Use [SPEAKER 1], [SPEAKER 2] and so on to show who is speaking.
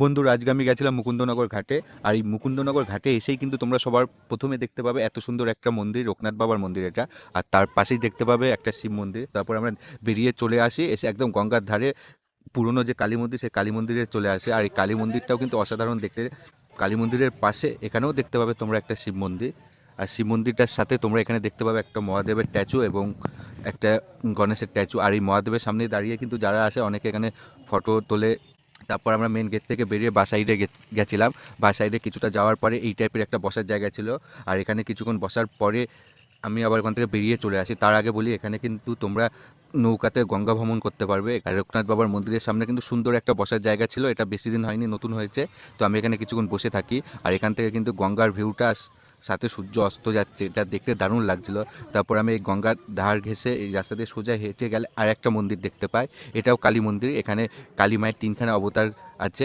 [SPEAKER 1] বন্ধুরা আজকে আমি গেছিলাম মুকুন্দনগর ঘাটে। আর এই মুকুন্দনগর ঘাটে এসেই কিন্তু তোমরা সবার প্রথমে দেখতে পাবে এত সুন্দর একটা মন্দির লোকনাথ বাবার মন্দির এটা। আর তার পাশেই দেখতে পাবে একটা শিব মন্দির। তারপর আমরা বেরিয়ে চলে আসি, এসে একদম গঙ্গার ধারে, পুরনো যে কালী মন্দির, সেই কালী মন্দিরে চলে আসে। আর এই কালী মন্দিরটাও কিন্তু অসাধারণ দেখতে। কালী মন্দিরের পাশে এখানেও দেখতে পাবে তোমরা একটা শিব মন্দির। আর শিব মন্দিরটার সাথে তোমরা এখানে দেখতে পাবে একটা মহাদেবের স্ট্যাচু এবং একটা গণেশের স্ট্যাচু আর এই মহাদেবের সামনে দাঁড়িয়ে কিন্তু যারা আসে, অনেকে এখানে ফটো তোলে। তারপর আমরা মেন গেট থেকে বেরিয়ে বা সাইডে গেছিলাম। বা সাইডে কিছুটা যাওয়ার পরে এই টাইপের একটা বসার জায়গা ছিল। আর এখানে কিছুক্ষণ বসার পরে আমি আবার ওখান থেকে বেরিয়ে চলে আসি। তার আগে বলি, এখানে কিন্তু তোমরা নৌকাতে গঙ্গা ভ্রমণ করতে পারবে। আর লোকনাথ বাবার মন্দিরের সামনে কিন্তু সুন্দর একটা বসার জায়গা ছিল। এটা বেশি দিন হয়নি, নতুন হয়েছে। তো আমি এখানে কিছুক্ষণ বসে থাকি। আর এখান থেকে কিন্তু গঙ্গার ভিউটা সাথে সূর্য অস্ত যাচ্ছে, এটা দেখতে দারুণ লাগছিল। তারপর আমি এই গঙ্গার ধার ঘেসে এই রাস্তা দিয়ে সোজা হেঁটে গেলে আর একটা মন্দির দেখতে পাই। এটাও কালী মন্দির, এখানে কালী মায়ের তিনখানা অবতার আছে।